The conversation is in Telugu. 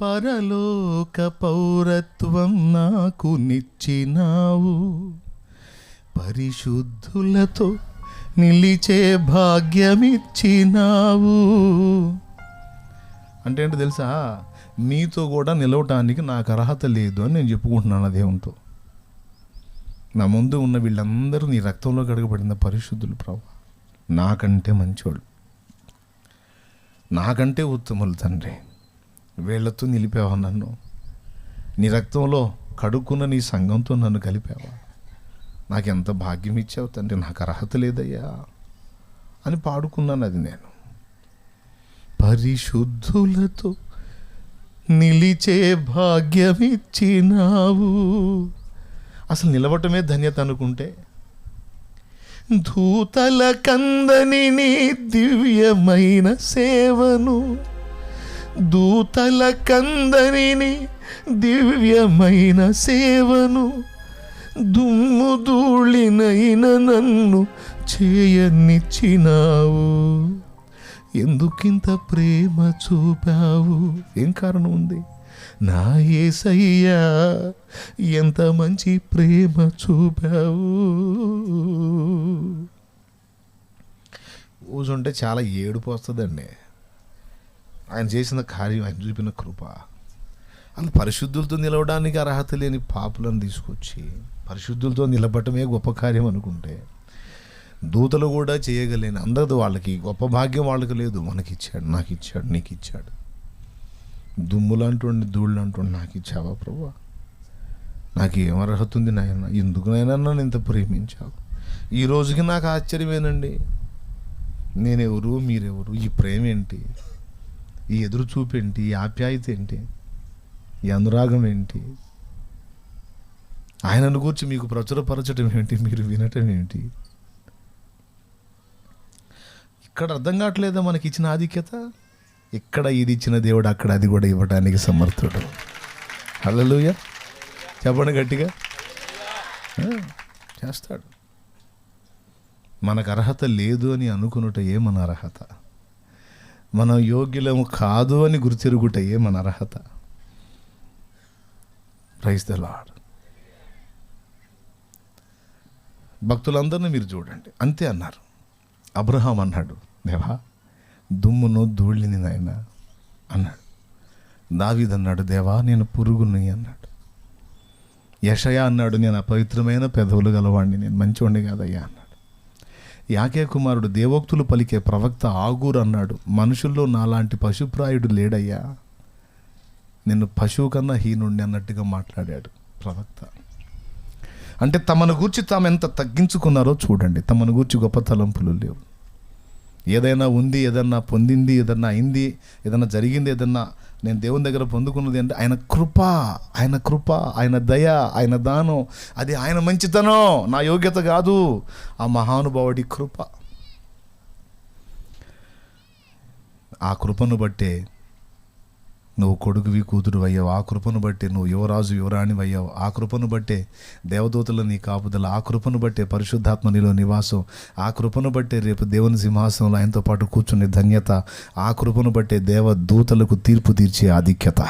పరలోక పౌరత్వం నాకు నిచ్చినావు. పరిశుద్ధులతో నిలిచే భాగ్యమిచ్చినావు. అంటే ఏంటో తెలుసా? నీతో కూడా నిలవటానికి నాకు అర్హత లేదు అని నేను చెప్పుకుంటున్నాను దేవునితో. నా ముందు ఉన్న వీళ్ళందరూ నీ రక్తంలో కడగబడిన పరిశుద్ధులు ప్రభు. నాకంటే మంచోళ్ళు. నాకంటే ఉత్తములు తండ్రి. వేళ్ళతో నిలిపావా నన్ను? నీ రక్తంలో కడుక్కున్న నీ సంఘంతో నన్ను కలిపావా? నాకెంత భాగ్యం ఇచ్చావు తండ్రి? నాకు అర్హత లేదయ్యా అని పాడుకున్నాను అది నేను. పరిశుద్ధులతో నిలిచే భాగ్యమిచ్చినావు అసలు నిలవటమే ధన్యత అనుకుంటే? దూతల కందని నీ దివ్యమైన సేవను దూతల కందరిని దివ్యమైన సేవను దుమ్ము ధూళినైన నన్ను చేయనిచ్చినావు. ఎందుకింత ప్రేమ చూపావు? ఏం కారణం ఉంది? నా ఏసయ్యా ఎంత మంచి ప్రేమ చూపావు? ఊజుంటే చాలా ఏడుపు వస్తుందండి. ఆయన చేసిన కార్యం ఆయన చూపిన కృప. అందు పరిశుద్ధులతో నిలవడానికి అర్హత లేని పాపులను తీసుకొచ్చి పరిశుద్ధులతో నిలబడటమే గొప్ప కార్యం అనుకుంటే దూతలు కూడా చేయగలేని అందదు వాళ్ళకి గొప్ప భాగ్యం వాళ్ళకి లేదు. మనకి ఇచ్చాడు నాకు ఇచ్చాడు నీకు ఇచ్చాడు దుమ్ములు అంటుండి ధూళ్ళు అంటుండి నాకు ఇచ్చావా ప్రభా? నాకు ఏం అర్హత ఉంది నాయన? ఎందుకునైనా నన్ను ఇంత ప్రేమించావు? ఈ రోజుకి నాకు ఆశ్చర్యమేనండి. నేనెవరు మీరెవరు? ఈ ప్రేమ ఏంటి ఈ ఎదురుచూపు ఏంటి ఈ ఆప్యాయత ఏంటి ఈ అనురాగం ఏంటి ఆయనను గురించి మీకు ప్రచురపరచడం ఏంటి మీరు వినటం ఏంటి ఇక్కడ అర్థం కావట్లేదా మనకి ఇచ్చిన ఆధిక్యత? ఇక్కడ ఇది ఇచ్చిన దేవుడు అక్కడ అది కూడా ఇవ్వడానికి సమర్థుడు. హల్లెలూయా. చెప్పండి గట్టిగా. చేస్తాడు. మనకు అర్హత లేదు అని అనుకునుట ఏ మన అర్హత. మనం యోగ్యులము కాదు అని గుర్తిరుగుట మన అర్హత. ప్రైజ్ ద లాడ్ భక్తులందరినీ మీరు చూడండి. అంతే అన్నారు. అబ్రహాం అన్నాడు దేవా దుమ్మును ధూళిని నాయన అన్నాడు. దావీద్ అన్నాడు దేవా నేను పురుగుని అన్నాడు. యషయ అన్నాడు నేను అపవిత్రమైన పెదవులు గలవాడిని నేను మంచివాడిని కాదయ్యా యాకే కుమారుడు దేవోక్తులు పలికే ప్రవక్త ఆగూర్ అన్నాడు మనుషుల్లో నాలాంటి పశుప్రాయుడు లేడయ్యా. నిన్ను పశువు కన్నా హీనుండి అన్నట్టుగా మాట్లాడాడు ప్రవక్త. అంటే తమను గూర్చి తాము ఎంత తగ్గించుకున్నారో చూడండి తమను గూర్చి గొప్ప తలంపులు లేవు. ఏదైనా ఉంది ఏదన్నా పొందింది ఏదన్నా అయింది ఏదన్నా జరిగింది ఏదన్నా నేను దేవుని దగ్గర పొందుకున్నది అంటే ఆయన కృప ఆయన కృప ఆయన దయ ఆయన దానం. అది ఆయన మంచితనం. నా యోగ్యత కాదు. ఆ మహానుభావుడి కృప. ఆ కృపను బట్టే నువ్వు కొడుకువి కూతురు అయ్యావు. ఆ కృపను బట్టే నువ్వు యువరాజు యువరాణి అయ్యావు. ఆ కృపను బట్టే దేవదూతల నీ కాపుదల ఆ కృపను బట్టే పరిశుద్ధాత్మ నీలో నివాసం. ఆ కృపను బట్టే రేపు దేవుని సింహాసనంలో ఆయనతో పాటు కూర్చునే ధన్యత. ఆ కృపను బట్టే దేవదూతలకు తీర్పు తీర్చే ఆధిక్యత.